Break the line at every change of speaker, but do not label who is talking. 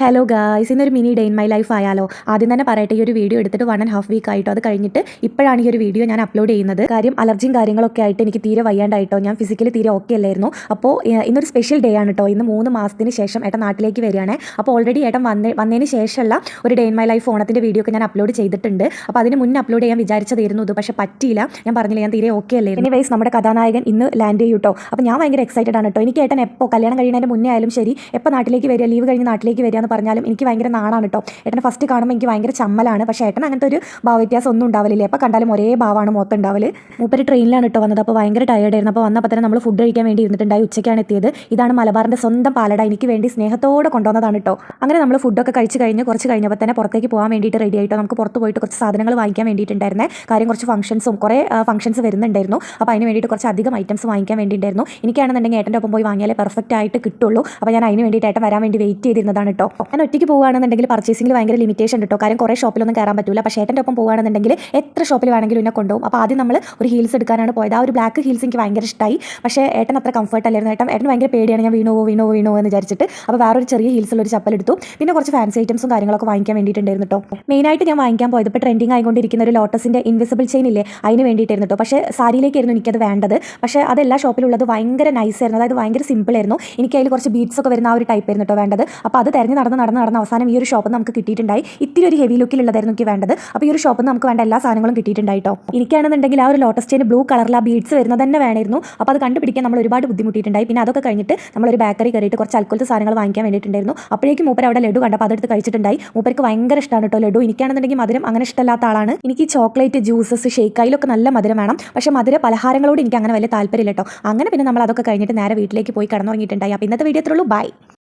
Hello guys ഇന്നൊരു mini day in my life ആയാലോ? ആദ്യം തന്നെ പറയട്ടെ ഈ ഒരു വീഡിയോ എടുത്തിട്ട് വൺ ആൻഡ് ഹാഫ് വീക്ക് ആയിട്ടോ? അത് കഴിഞ്ഞിട്ട് ഇപ്പോഴാണ് ഈ ഒരു വീഡിയോ ഞാൻ അപ്ലോഡ് ചെയ്യുന്നത്. കാര്യം അലർജിയും കാര്യങ്ങളൊക്കെ ആയിട്ട് എനിക്ക് തീരെ വയ്യാണ്ടായിട്ടോ? ഞാൻ ഫിസിക്കലി തീരെ ഓക്കെ അല്ലായിരുന്നു. അപ്പോൾ ഇന്നൊരു സ്പെഷ്യൽ ഡേ ആണ് കേട്ടോ ഇന്ന് മൂന്ന് മാസത്തിന് ശേഷം ഏട്ടൻ നാട്ടിലേക്ക് വരികയാണ്. അപ്പോൾ ഓൾറെഡി ഏട്ടൻ വന്ന് വന്നതിന് ശേഷമുള്ള ഒരു ഡേ ഇൻ മൈ ലൈഫ് ഓണത്തിന്റെ വീഡിയോ ഒക്കെ ഞാൻ അപ്ലോഡ് ചെയ്തിട്ടുണ്ട്. അപ്പോൾ അതിന് മുന്നേ അപ്ലോഡ് ചെയ്യാൻ വിചാരിച്ചതായിരുന്നു ഇത്. പക്ഷേ പറ്റിയില്ല. ഞാൻ പറഞ്ഞില്ല ഞാൻ തീരെ ഓക്കെ അല്ലായിരുന്നു. എനിവേസ് നമ്മുടെ കഥാനായകൻ ഇന്ന് ലാൻഡ് ചെയ്യും കേട്ടോ അപ്പോൾ ഞാൻ ഭയങ്കര എക്സൈറ്റഡ് ആണ് കേട്ടോ എനിക്ക് ഏട്ടൻ എപ്പോൾ കല്യാണം കഴിയുന്നതിന് മുന്നേ ആയാലും ശരി എപ്പോൾ നാട്ടിലേക്ക് വരിക ലീവ് കഴിഞ്ഞ് നാട്ടിലേക്ക് വരിക എന്ന് പറഞ്ഞാലും എനിക്ക് ഭയങ്കര നാണാണ് കേട്ടോ ഏട്ടനെ ഫസ്റ്റ് കാണുമ്പോൾ എനിക്ക് ഭയങ്കര ചമ്മലാണ്. പക്ഷേ ഏട്ടൻ അങ്ങനത്തെ ഒരു ഭാവവ്യത്യാസം ഒന്നും ഉണ്ടാവില്ല അപ്പോൾ കണ്ടാലും ഒരേ ഭാവമാണ് മൊത്തം ഉണ്ടാവൽ. മൂപ്പര് ട്രെയിനിലാണ് കേട്ടോ വന്നത്. അപ്പോൾ ഭയങ്കര ടയേർഡായിരുന്നു അപ്പോൾ വന്നപ്പോൾ തന്നെ നമ്മൾ ഫുഡ് കഴിക്കാൻ വേണ്ടി ഇരുന്നിട്ടുണ്ടായി. ഉച്ചയ്ക്കാണ് എത്തിയത്. ഇതാണ് മലബാറിന്റെ സ്വന്തം പാലട. എനിക്ക് വേണ്ടി സ്നേഹത്തോടെ കൊണ്ടുവന്നതാണ് കേട്ടോ അങ്ങനെ നമ്മൾ ഫുഡൊക്കെ കഴിച്ച് കഴിഞ്ഞ് കുറച്ച് കഴിഞ്ഞപ്പോൾ തന്നെ പുറത്തേക്ക് പോകാൻ വേണ്ടിയിട്ട് റെഡി ആയിട്ടോ നമുക്ക് പുറത്ത് പോയിട്ട് കുറച്ച് സാധനങ്ങൾ വാങ്ങിക്കാൻ വേണ്ടിയിട്ടുണ്ടായിരുന്നേ. കാര്യം കുറച്ച് ഫംഗ്ഷൻസും കുറേ ഫംഗ്ഷൻസ് വരുന്നുണ്ടായിരുന്നു. അപ്പോൾ അതിന് വേണ്ടിയിട്ട് കുറച്ച് അധികം ഐറ്റംസ് വാങ്ങിക്കാൻ വേണ്ടിയിട്ടുണ്ടായിരുന്നു. എനിക്കാണെന്നുണ്ടെങ്കിൽ ഏട്ടന്റെ ഒപ്പം പോയി വാങ്ങിയാലേ പെർഫെക്റ്റ് ആയിട്ട് കിട്ടുള്ളൂ. അപ്പോൾ ഞാൻ അതിന് വേണ്ടിയിട്ട് ഏട്ടൻ വരാൻ വേണ്ടി വെയിറ്റ് ചെയ്തിരുന്നതാണ് കേട്ടോ ഞാൻ ഒറ്റയ്ക്ക് പോകുകയാണെന്നുണ്ടെങ്കിൽ പർച്ചേസിംഗിൽ ഭയങ്കര ലിമിറ്റേഷൻ കിട്ടും കാരണം കുറേ ഷോപ്പിലൊന്നും കയറാൻ പറ്റില്ല പക്ഷേ ഏട്ടന്റെ ഒപ്പം പോകുകയാണെന്നുണ്ടെങ്കിൽ എത്ര ഷോപ്പിൽ വേണമെങ്കിലും എന്നെ കൊണ്ടുപോകും. അപ്പോൾ ആദ്യം നമ്മൾ ഒരു ഹീൽസ് എടുക്കാനാണ് പോയത്. ആ ഒരു ബ്ലാക്ക് ഹീൽസ് എനിക്ക് ഭയങ്കര ഇഷ്ടമായി പക്ഷേ ഏട്ടൻ അത്ര കംഫർട്ട് അല്ലായിരുന്നു. ഏട്ടൻ ഏട്ടൻ ഭയങ്കര പേടിയാണ്. ഞാൻ വീണോ വീണോ വീണോ എന്ന് വിചാരിച്ചിട്ട് അപ്പോൾ വേറൊരു ചെറിയ ഹീൽസുള്ള ഒരു ചപ്പൽ എടുത്തു. പിന്നെ കുറച്ച് ഫാൻസി ഐറ്റംസും കാര്യങ്ങളൊക്കെ വാങ്ങിക്കാൻ വേണ്ടിയിട്ടുണ്ടായിരുന്നു കേട്ടോ മെയിനായിട്ട് ഞാൻ വാങ്ങിക്കാൻ പോയത് ഇപ്പോൾ ട്രെൻഡിങ് ആയിക്കൊണ്ടിരിക്കുന്ന ഒരു ലോട്ടസിന്റെ ഇൻവിസിബിൾ ചെയിൻ ഇല്ലേ? അതിന് വേണ്ടിയിട്ടായിരുന്നു കേട്ടോ പക്ഷേ സാരിയിലേക്കായിരുന്നു എനിക്കത് വേണ്ടത്. പക്ഷേ അത് എല്ലാ ഷോപ്പിലുള്ളത് ഭയങ്കര നൈസ് ആയിരുന്നു. അതായത് ഭയങ്കര സിമ്പിൾ ആയിരുന്നു. എനിക്ക് അതിൽ കുറച്ച് ബീറ്റ്സ് ഒക്കെ വരുന്ന ആ ഒരു ടൈപ്പ് ആയിരുന്നു കേട്ടോ വേണ്ടത്. അപ്പോൾ അത് തിരഞ്ഞ് നടന്ന് നടന്ന് നടന്ന് അവസാനം ഈ ഒരു ഷോപ്പ് നമുക്ക് കിട്ടിയിട്ടുണ്ടായി. ഇത്തിരി ഒരു ഹെവി ലുക്കിലുള്ളതായിരുന്നു എനിക്ക് വേണ്ടത്. അപ്പോൾ ഈ ഒരു ഷോപ്പിൽ നമുക്ക് വേണ്ട എല്ലാ സാധനങ്ങളും കിട്ടിയിട്ടുണ്ടായി കേട്ടോ എനിക്കാണെന്നുണ്ടെങ്കിൽ ആ ഒരു ലോട്ടസ് ചെയിൻ ബ്ലൂ കളറിൽ ആ ബീഡ്സ് വരുന്നത് തന്നെ വേണമായിരുന്നു. അപ്പോൾ അത് കണ്ടുപിടിക്കാൻ നമ്മൾ ഒരുപാട് ബുദ്ധിമുട്ടിയിട്ടുണ്ടായി. പിന്നെ അതൊക്കെ കഴിഞ്ഞിട്ട് നമ്മളൊരു ബേക്കറി കയറിയിട്ട് കുറച്ച് അൽക്കൊലത്തെ സാധനങ്ങൾ വാങ്ങിക്കാൻ വേണ്ടിയിട്ടുണ്ടായിരുന്നു. അപ്പോഴേക്കും മൂപ്പർ അവിടെ ലഡു കണ്ടപ്പോൾ അതെടുത്ത് കഴിച്ചിട്ടുണ്ടായി. മൂപ്പർക്ക് ഭയങ്കര ഇഷ്ടമാണ് കേട്ടോ ലഡു. എനിക്കാണെന്നുണ്ടെങ്കിൽ മധുരം അങ്ങനെ ഇഷ്ടമല്ലാത്ത ആളാണ്. എനിക്ക് ചോക്ലേറ്റ് ജ്യൂസസ് ഷേക്ക് അതിലൊക്കെ നല്ല മധുരം വേണം. പക്ഷേ മധുര പലഹാരങ്ങളോട് എനിക്ക് അങ്ങനെ വലിയ താല്പര്യമില്ല കേട്ടോ അങ്ങനെ പിന്നെ നമ്മൾ അതൊക്കെ കഴിഞ്ഞിട്ട് നേരെ വീട്ടിലേക്ക് പോയി കിടന്നുറങ്ങിയിട്ടുണ്ടായി. അപ്പോൾ ഇന്നത്തെ വീഡിയോ എത്രയുള്ളൂ ബൈ